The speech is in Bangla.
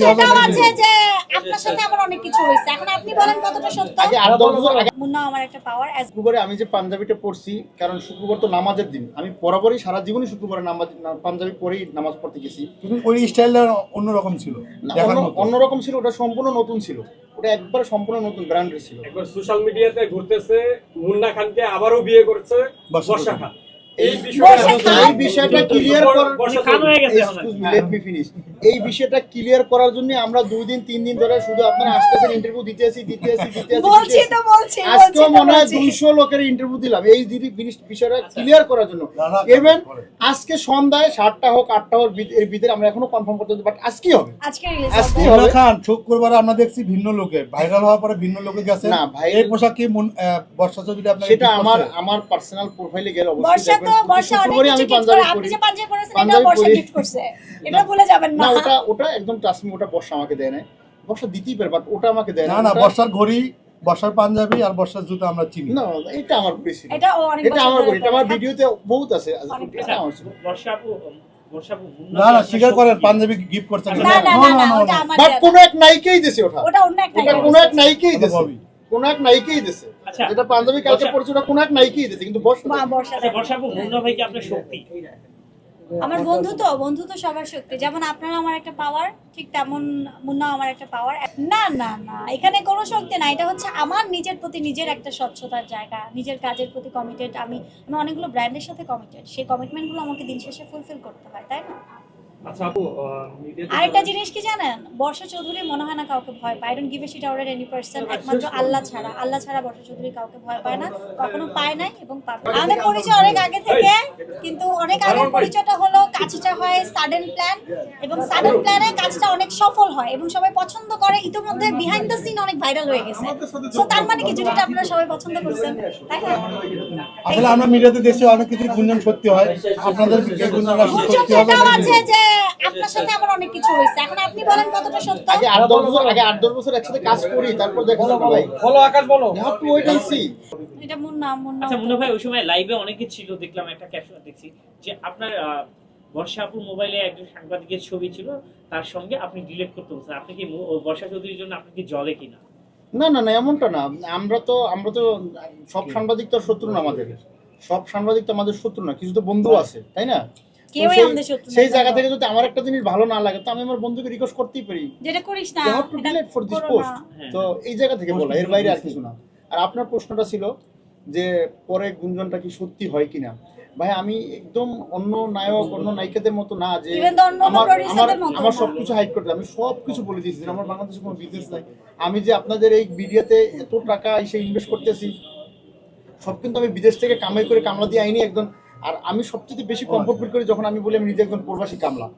কিন্তু হবে এটাও আছে যে আপনার সাথে আমার অনেক কিছু হয়েছে। এখন আপনি বলেন কতটা সত্য? আগে আট দশ বছর আগে মুন্না আমার একটা পাওয়ার অ্যাজ শুক্রবারে আমি যে পাঞ্জাবিটা পড়ছি কারণ শুক্রবার তো নামাজের দিন। আমি বরাবরই সারা জীবনই শুক্রবারে নামাজ পাঞ্জাবি পরেই নামাজ পড়তে গেছি। কিন্তু ওই স্টাইলটা অন্যরকম ছিল। অন্যরকম ছিল ওটা সম্পূর্ণ নতুন ছিল। ওটা একবার সম্পূর্ণ নতুন ব্র্যান্ডের ছিল। একবার সোশ্যাল মিডিয়াতে ঘুরতেছে মুন্না খানকে আবারও বিয়ে করছে বর্ষা খান। এই বিষয়টা ক্লিয়ার করার. এই বিষয়টা ক্লিয়ার জন্য আমরা দুই দিন তিন দিন ধরে শুধু আপনারা আসতেছেন ইন্টারভিউ দিতে আসি দিতে আসি দিতে আসি আজকেও মনে হয় দুইশো লোকের ইন্টারভিউ দিলাম। এই বিষয়টা ক্লিয়ার করার জন্য। ইভেন আজকে সন্ধ্যায় সাতটা হোক আটটা হোক এর ভিতরে আমরা এখনও কনফার্ম করতে বাট আজকেই হবে। আজকে হবে। খান শুক্রবার আমরা দেখছি ভিন্ন লোকের। ভাইরাল হওয়ার পরে ভিন্ন লোকে গেছে না, ভাই- এই পোশাক কি মুন- বর্ষা ছবিটা আপনার সেটা আমার আমার পার্সোনাল প্রোফাইলে গেলে অবশ্যই তো দেখবেন। বর্ষা অনেক শুক্রবারই কিছু আমি গিফট করে পাঞ্জাবি আপনি পরি যে পাঞ্জাবি পরেছেন পাঞ্জাবি এটাও বর্ষা পরি। গিফট করছে এটা ভুলে যাবেন না না ওটা ওটা একদম ট্রাস্টমি ওটা বর্ষা আমাকে দেয় না বর্ষা দিতেই পারে বাট ওটা আমাকে দেয় না না না ওটা- বর্ষার ঘড়ি বর্ষার পাঞ্জাবি আর বর্ষার জুতো আমরা চিনি না এটা আমার এটা ও অনেক এটা বছর আমার এটা। ভিডিওতে বহুত আছে এটা আমার বর্ষা আপু না কি না স্বীকার করেন? পাঞ্জাবি গিফট করছেন না না না বাট কোন এক নায়িকাই দিছে ওটা না। ওটা অন্য এক আছে। নায়িকাই দিছে। কোন এক নায়িকাই দিছে। আচ্ছা। যেটা পাঞ্জাবি কালকে পড়ছে ওটা কোন এক নায়িকাই দিছে কিন্তু বর্ষা বাহ, বর্ষা আচ্ছা বর্ষা আপু মুন্না ভাই কি আপনার শক্তি? আমার বন্ধু তো বন্ধু তো সবার শক্তি। যেমন আপনারা আমার একটা পাওয়ার ঠিক তেমন মুন্না আমার একটা পাওয়ার না না না এখানে কোনো শক্তি না এটা হচ্ছে আমার নিজের প্রতি নিজের একটা স্বচ্ছতার জায়গা। নিজের কাজের প্রতি কমিটেড আমি আমি অনেকগুলো ব্র্যান্ডের সাথে কমিটেড সেই কমিটমেন্টগুলো আমাকে দিন শেষে ফুলফিল করতে হয় তাই না? আরেকটা জিনিস কি জানেন? বর্ষা চৌধুরী মনে হয় না কাউকে ভয় পায়। Don't give a shit out any person একমাত্র আল্লাহ ছাড়া। আল্লাহ ছাড়া বর্ষা চৌধুরী কাউকে ভয় পায় না। কখনো পায় নাই এবং পাবে আমাদের পরিচয় অনেক আগে থেকে কিন্তু অনেক আগের পরিচয়টা হলো কাজটা হয় সাডেন প্ল্যান এবং সাডেন প্ল্যানে কাজটা অনেক সফল হয় এবং সবাই পছন্দ করে। ইতিমধ্যে বিহাইন্ড দ্য সিন অনেক ভাইরাল হয়ে গেছে। সো তার মানে কি যেটা আপনারা সবাই পছন্দ করছেন তাই না? আসলে আমরা মিডিয়াতে দেশে অনেক কিছু গুঞ্জন সত্যি হয়। আপনাদের এই গুঞ্জন সত্যি হবে আছে যে আপনার সাথে আমার অনেক কিছু হয়েছে। এখন আপনি বলেন কতটা সত্য? আগে আট দশ বছর আগে আট দশ বছর একসাথে কাজ করি তারপর দেখা যাবে ভাই। বলো আকাশ বলো। have to wait and see. এটা মুন্না মুন্না আচ্ছা মুন্না ভাই ওই সময় লাইভে অনেকে ছিল দেখলাম একটা ক্যাপশন দেখছি যে আপনার আহ, বর্ষা আপুর মোবাইলে একজন সাংবাদিকের ছবি ছিল তার সঙ্গে আপনি ডিলিট করতে বলছেন। আপনি কি বর্ষা চৌধুরীর জন্য আপনি কি জলে কিনা? না না না এমনটা না। আমরা তো আমরা তো সব সাংবাদিক তো শত্রু না আমাদের। সব সাংবাদিক তো আমাদের শত্রু না কিছু তো বন্ধু আছে তাই না? কেউই সেই- আমাদের শত্রু সেই জায়গা থেকে যদি আমার একটা জিনিস ভালো না লাগে তো আমি আমার বন্ধুকে রিকোয়েস্ট করতেই পারি। যেটা করিস না। হ্যাঁ। তো এই জায়গা থেকে বলা এর বাইরে আর কিছু না। আর আপনার প্রশ্নটা ছিল যে পরে গুঞ্জনটা কি সত্যি হয় কিনা? ভাই আমি একদম অন্য নায়ক অন্য নায়িকাদের মতো না যে আমার আমার আমার সবকিছু হাইড করতে আমি সবকিছু বলে দিয়েছি যে আমার বাংলাদেশে কোনো বিজনেস নাই। আমি যে আপনাদের এই মিডিয়াতে এত টাকা এসে ইনভেস্ট করতেছি সব কিন্তু আমি বিদেশ থেকে কামাই করে কামলা দিয়ে আইনি একজন আর আমি সবচেয়ে বেশি কমফোর্ট ফিল করি যখন আমি বলি আমি নিজে একজন প্রবাসী কামলা।